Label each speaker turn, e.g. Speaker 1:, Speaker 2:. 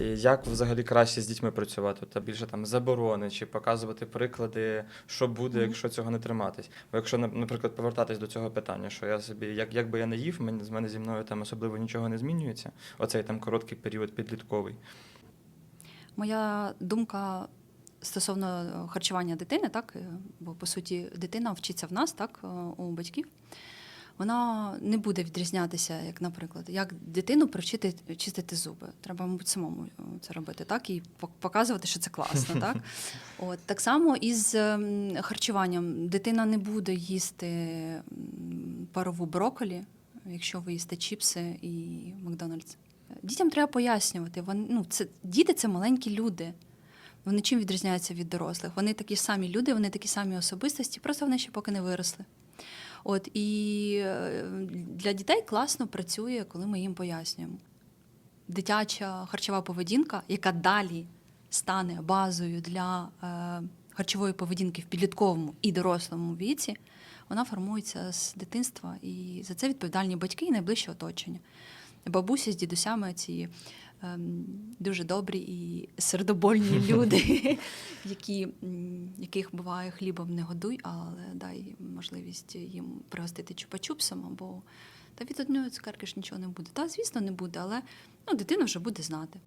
Speaker 1: І як взагалі краще з дітьми працювати? Та більше там заборони чи показувати приклади, що буде, якщо цього не триматись. Бо якщо, на- наприклад, повертатись до цього питання, що я собі, як, як би я не їв, мені, з мене зі мною там особливо нічого не змінюється. Оцей там короткий період підлітковий.
Speaker 2: Моя думка стосовно е, харчування дитини, так, е, бо по суті дитина вчиться в нас, так, е, у батьків. Вона не буде відрізнятися, як, наприклад, як дитину привчити чистити зуби. Треба, мабуть, самому е, це робити, так, і пок- показувати, що це класно. Так, От, так само і з ем, харчуванням. Дитина не буде їсти парову броколі, якщо ви їсте чіпси і Макдональдс. Дітям треба пояснювати. Вони, ну, це, діти це маленькі люди. Вони чим відрізняються від дорослих? Вони такі самі люди, вони такі самі особистості, просто вони ще поки не виросли. От і е, для дітей класно працює, коли ми їм пояснюємо. Дитяча харчова поведінка, яка далі стане базою для е, харчової поведінки в підлітковому і дорослому віці, вона формується з дитинства, і за це відповідальні батьки і найближче оточення. Бабусі з дідусями ці ем, дуже добрі і сердобольні люди, які, яких буває хлібом не годуй, але дай можливість їм пригостити чупа-чупсом або та від одної цукерки ж нічого не буде. Та, звісно, не буде, але ну, дитина вже буде знати.